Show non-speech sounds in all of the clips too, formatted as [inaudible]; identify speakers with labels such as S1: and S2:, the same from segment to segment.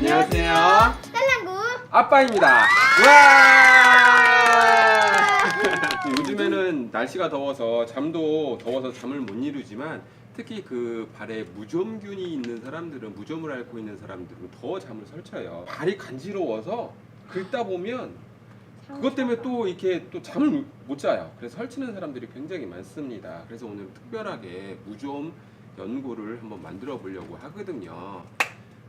S1: 안녕하세요.
S2: 딸랑구
S1: 아빠입니다. 와! [laughs] 요즘에는 날씨가 더워서 잠도 더워서 잠을 못 이루지만 특히 그 발에 무좀균이 있는 사람들은 무좀을 앓고 있는 사람들은 더 잠을 설쳐요. 발이 간지러워서 긁다 보면 그것 때문에 또 이렇게 또 잠을 못 자요. 그래서 설치는 사람들이 굉장히 많습니다. 그래서 오늘 특별하게 무좀 연고를 한번 만들어 보려고 하거든요.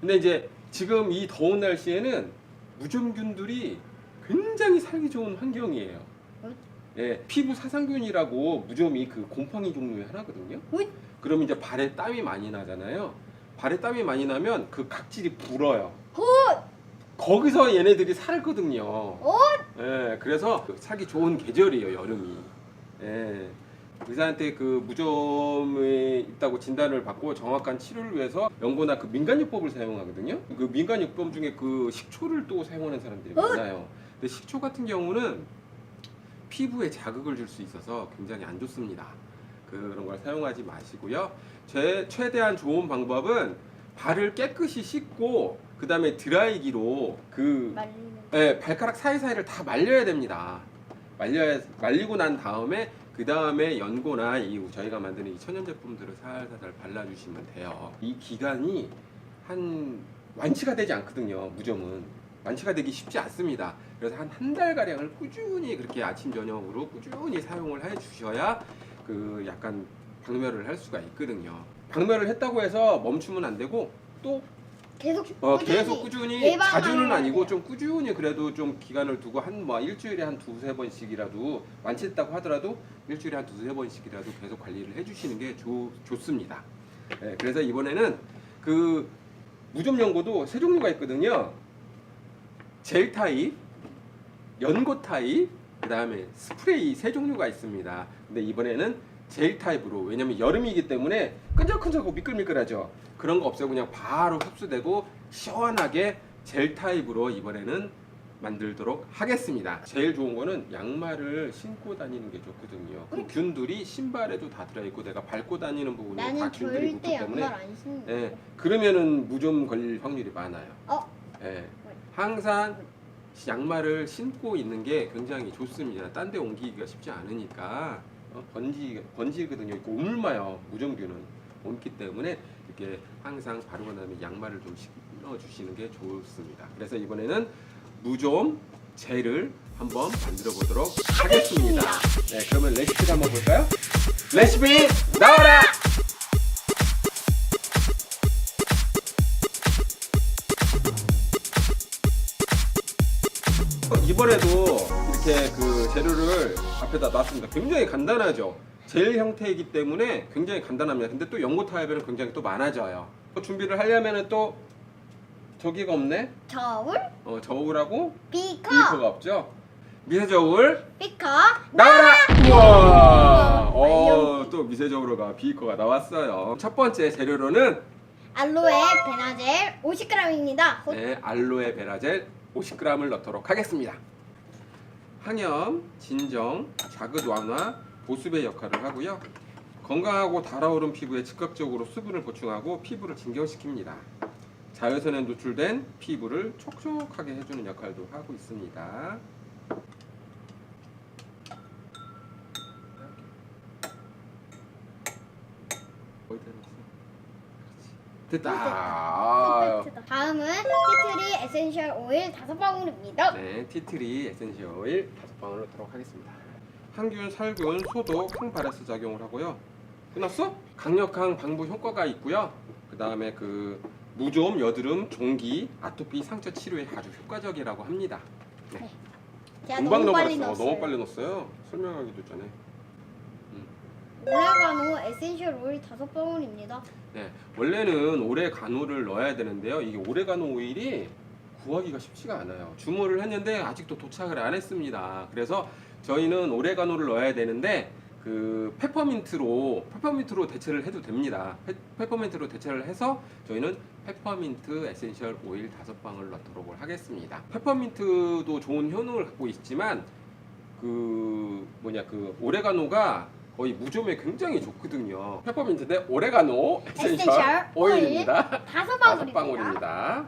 S1: 근데 이제 지금 이 더운 날씨에는 무좀균들이 굉장히 살기 좋은 환경이에요.
S2: 응?
S1: 예, 피부 사상균이라고 무좀이 그 곰팡이 종류의 하나거든요.
S2: 응?
S1: 그럼 이제 발에 땀이 많이 나잖아요. 발에 땀이 많이 나면 그 각질이 불어요. 거기서 얘네들이 살거든요.
S2: 어?
S1: 예, 그래서 살기 좋은 계절이에요, 여름이. 예. 의사한테 그 무좀에 있다고 진단을 받고 정확한 치료를 위해서 연고나 그 민간요법을 사용하거든요. 그 민간요법 중에 그 식초를 또 사용하는 사람들이
S2: 어?
S1: 많아요. 근데 식초 같은 경우는 피부에 자극을 줄 수 있어서 굉장히 안 좋습니다. 그런 걸 사용하지 마시고요. 제 최대한 좋은 방법은 발을 깨끗이 씻고 그 다음에 드라이기로 그
S2: 말리는
S1: 네, 발가락 사이사이를 다 말려야 됩니다. 말려 말리고 난 다음에 그 다음에 연고나 이 저희가 만드는 이 천연 제품들을 살살살 발라주시면 돼요. 이 기간이 한 완치가 되지 않거든요. 무좀은 완치가 되기 쉽지 않습니다. 그래서 한 한 달 가량을 꾸준히 그렇게 아침 저녁으로 꾸준히 사용을 해 주셔야 그 약간 박멸을 할 수가 있거든요. 박멸을 했다고 해서 멈추면 안 되고 또
S2: 계속
S1: 어,
S2: 꾸준히
S1: 계속 꾸준히
S2: 예방하는
S1: 자주는 아니고. 좀 꾸준히 그래도 좀 기간을 두고 한 뭐 일주일에 한 두세 번씩이라도 완치했다고 하더라도 일주일에 한 두세 번씩이라도 계속 관리를 해주시는 게 좋, 좋습니다. 네, 그래서 이번에는 그 무좀 연고도 세 종류가 있거든요. 젤 타입, 연고 타입, 그 다음에 스프레이 세 종류가 있습니다. 근데 이번에는 젤 타입으로 왜냐면 여름이기 때문에 끈적끈적하고 미끌미끌하죠. 그런 거 없어요. 그냥 바로 흡수되고 시원하게 젤 타입으로 이번에는 만들도록 하겠습니다. 제일 좋은 거는 양말을 신고 다니는 게 좋거든요. 그 균들이 신발에도 다 들어있고 내가 밟고 다니는 부분이 다
S2: 나는
S1: 균들이 묻기
S2: 절대
S1: 때문에
S2: 양말 안 신는데
S1: 예, 그러면은 무좀 걸릴 확률이 많아요.
S2: 어?
S1: 예, 항상 양말을 신고 있는 게 굉장히 좋습니다. 딴 데 옮기기가 쉽지 않으니까 어, 번지 번지거든요. 오물마요 무좀균은 옮기 때문에 이렇게 항상 바르고 나면 양말을 좀 신어 주시는 게 좋습니다. 그래서 이번에는 무좀 젤을 한번 만들어 보도록 하겠습니다. 네, 그러면 레시피를 한번 볼까요? 레시피 나와라! 이번에도 이렇게 그 재료를 앞에다 놨습니다. 굉장히 간단하죠. 젤 형태이기 때문에 굉장히 간단합니다. 근데 또 연고 타입에는 굉장히 또 많아져요. 또 준비를 하려면은 또 저기가 없네.
S2: 저울
S1: 어, 저울하고
S2: 비커
S1: 비커가 없죠. 미세 저울
S2: 비커
S1: 나와라! 우와! 어, 또 미세 저울가 비커가 나왔어요. 첫 번째 재료로는
S2: 알로에 베나젤 50g입니다.
S1: 네, 알로에 베라젤 50g을 넣도록 하겠습니다. 항염, 진정, 자극 완화, 보습의 역할을 하고요. 건강하고 달아오른 피부에 즉각적으로 수분을 보충하고 피부를 진정시킵니다. 자외선에 노출된 피부를 촉촉하게 해주는 역할도 하고 있습니다 놨어? 그렇지. 됐다. 아유.
S2: 다음은 티트리 에센셜 오일 5방울입니다.
S1: 네, 티트리 에센셜 오일 다섯 방울 넣도록 하겠습니다. 항균, 살균, 소독, 항바이러스 작용을 하고요. 끝났어? 강력한 방부 효과가 있고요. 그 다음에 그 무좀, 여드름, 종기, 아토피, 상처 치료에 아주 효과적이라고 합니다. 네.
S2: 제가
S1: 금방
S2: 너무 빨리
S1: 넘어갔어.
S2: 넣었어요.
S1: 너무 빨리 넣었어요. 설명하기도 전에.
S2: 오레가노 에센셜 오일 5방울입니다.
S1: 네, 원래는 오레가노를 넣어야 되는데요. 이게 오레가노 오일이 구하기가 쉽지가 않아요. 주문을 했는데 아직도 도착을 안 했습니다. 그래서 저희는 오레가노를 넣어야 되는데 그 페퍼민트로 페퍼민트로 대체를 해도 됩니다. 페, 페퍼민트로 대체를 해서 저희는 페퍼민트 에센셜 오일 다섯 방울 넣도록 하겠습니다. 페퍼민트도 좋은 효능을 갖고 있지만 그 뭐냐 그 오레가노가 거의 무좀에 굉장히 좋거든요. 페퍼민트인데 오레가노 에센셜
S2: 에센셜
S1: 오일입니다.
S2: 다섯
S1: 다섯
S2: 방울입니다.
S1: 방울입니다.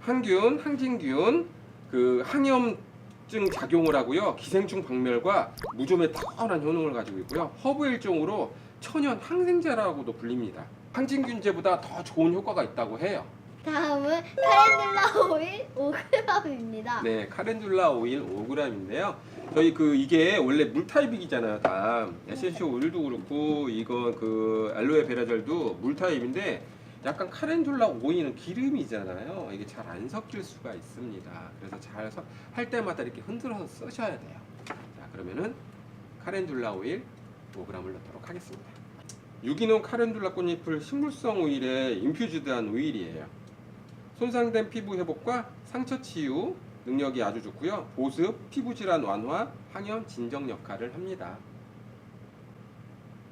S1: 항균, 항진균, 그 항염증 작용을 하고요. 기생충 박멸과 무좀에 탁월한 효능을 가지고 있고요. 허브 일종으로 천연 항생제라고도 불립니다. 항진균제보다 더 좋은 효과가 있다고 해요.
S2: 다음은 카렌듈라 오일 5g입니다.
S1: 네, 카렌듈라 오일 5g인데요. 저희 그 이게 원래 물 타입이잖아요, 다. 에센셜 오일도 그렇고 이건 그 알로에 베라젤도 물 타입인데 약간 카렌듈라 오일은 기름이잖아요. 이게 잘 안 섞일 수가 있습니다. 그래서 잘 할 때마다 이렇게 흔들어서 쓰셔야 돼요. 자, 그러면은 카렌듈라 오일 5g을 넣도록 하겠습니다. 유기농 카렌듈라 꽃잎을 식물성 오일에 인퓨즈드한 오일이에요. 손상된 피부 회복과 상처 치유 능력이 아주 좋고요. 보습, 피부 질환 완화, 항염 진정 역할을 합니다.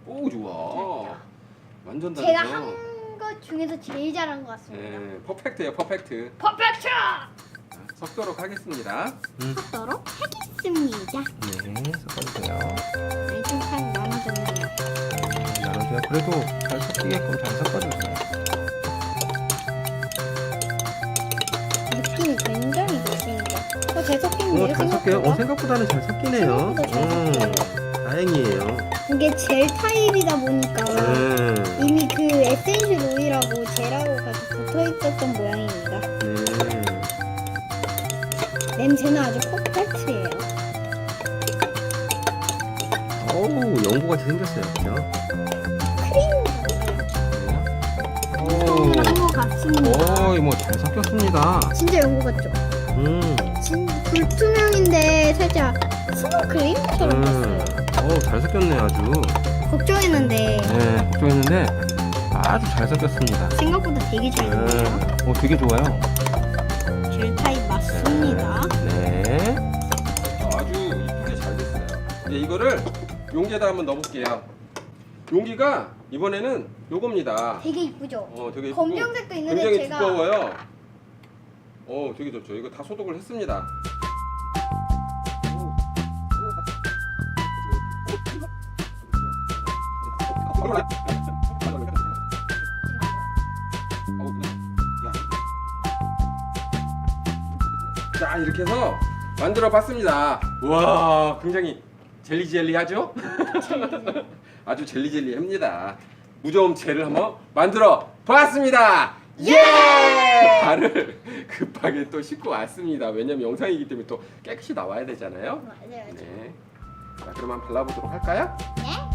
S1: 오 좋아. 완전 다르죠.
S2: 제가 한 것 중에서 제일 잘한 것 같습니다.
S1: 네, 퍼펙트예요, 퍼펙트.
S2: 퍼펙트!
S1: 자, 섞도록 하겠습니다.
S2: 섞도록 하겠습니다.
S3: 네, 섞어주세요.
S2: 네, 좀잘 나눠줬네요.
S3: 나눠줘요. 그래도 잘 섞이게끔 잘 섞어주세요.
S2: 어, 잘
S3: 섞여요. 어, 생각보다는 잘 섞이네요.
S2: 생각보다 잘
S3: 음. 다행이에요.
S2: 이게 젤 타입이다 보니까
S3: 음,
S2: 이미 그 에센셜 오일하고 젤하고 같이 붙어 있었던 모양입니다.
S3: 네.
S2: 냄새는 아주 퍼펙트예요.
S3: 어우, 연고같이 생겼어요. 그죠?
S2: 크림 같은 것 같습니다.
S3: 오, 뭐잘 섞였습니다.
S2: 진짜 연고 같죠?
S3: 음,
S2: 진 불투명인데 살짝 스노크림처럼
S3: 음.
S2: 됐어요.
S3: 어우, 잘 섞였네, 아주.
S2: 걱정했는데
S3: 네, 걱정했는데 아주 잘 섞였습니다.
S2: 생각보다 되게 잘
S3: 음,
S2: 됐네요.
S3: 어, 되게 좋아요.
S2: 젤 타입 맞습니다.
S3: 네.
S1: 아주 이쁘게 잘 됐어요. 이제 이거를 용기에다 한번 넣어볼게요. 용기가 이번에는 요겁니다.
S2: 되게 이쁘죠?
S1: 어, 되게 이쁘고
S2: 검정색도 있는데
S1: 굉장히
S2: 제가
S1: 두꺼워요. 어, 되게 좋죠. 이거 다 소독을 했습니다. 자, 이렇게 해서 만들어 봤습니다. 와, 굉장히 젤리젤리하죠? [laughs] 아주 젤리젤리합니다. 무좀 젤을 한번 만들어 봤습니다. 예! 발을 [laughs] 급하게 또 씻고 왔습니다. 왜냐면 영상이기 때문에 또 깨끗이 나와야 되잖아요.
S2: 맞아요.
S1: 네. 자, 그러면 발라보도록 할까요?
S2: 네?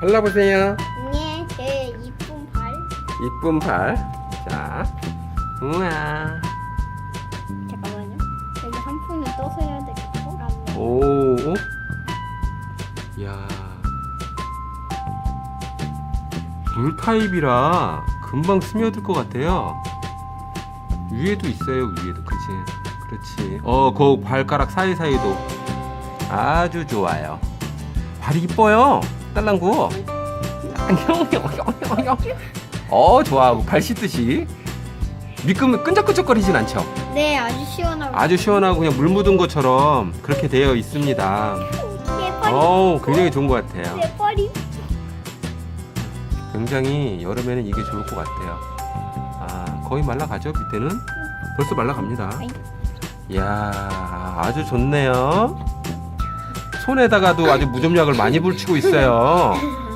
S3: 발라보세요.
S2: 네, 제 이쁜 발.
S3: 이쁜 발. 자, 우와.
S2: 잠깐만요. 여기 상품이 떠서 해야 되겠고.
S3: 오. 야. 물 타입이라 금방 스며들 것 같아요. 위에도 있어요, 위에도. 그치? 그렇지. 어, 그 발가락 사이사이도 아주 좋아요. 발이 이뻐요. 딸랑구. 어, 좋아. 발 씻듯이. 미끈 끈적끈적거리진 않죠?
S2: 네, 아주 시원하고.
S3: 아주 시원하고 그냥 물 묻은 것처럼 그렇게 되어 있습니다.
S2: 예뻐리.
S3: 어우, 굉장히 좋은 것 같아요.
S2: 예뻐리.
S3: 굉장히 여름에는 이게 좋을 것 같아요. 아, 거의 말라가죠, 밑에는? 벌써 말라갑니다. 이야, 아주 좋네요. 손에다가도 아주 무좀약을 많이 붙이고 있어요.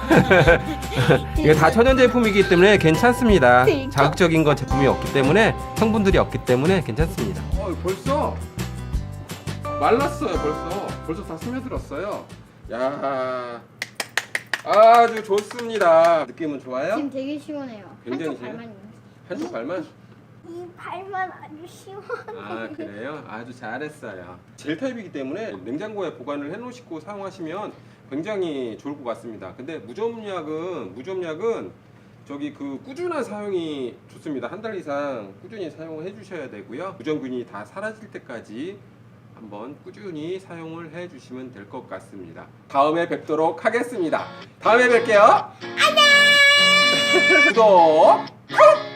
S3: [laughs] 이게 다 천연 제품이기 때문에 괜찮습니다.
S2: 그러니까.
S3: 자극적인 건 제품이 없기 때문에 성분들이 없기 때문에 괜찮습니다.
S1: 어, 벌써 말랐어요. 벌써 벌써 다 스며들었어요. 야, 아주 좋습니다. 느낌은 좋아요?
S2: 지금 되게 시원해요.
S1: 굉장히
S2: 한쪽
S1: 시원해?
S2: 발만 있는.
S1: 한쪽 발만?
S2: 이 발만 아주 시원.
S1: 아 그래요? 아주 잘했어요. 젤 타입이기 때문에 냉장고에 보관을 해놓으시고 사용하시면 굉장히 좋을 것 같습니다. 근데 무좀약은 무좀약은 저기 그 꾸준한 사용이 좋습니다. 한 달 이상 꾸준히 사용을 해주셔야 되고요. 무좀균이 다 사라질 때까지 한번 꾸준히 사용을 해 주시면 될 것 같습니다. 다음에 뵙도록 하겠습니다. 다음에 뵐게요. 안녕. [laughs] 구독.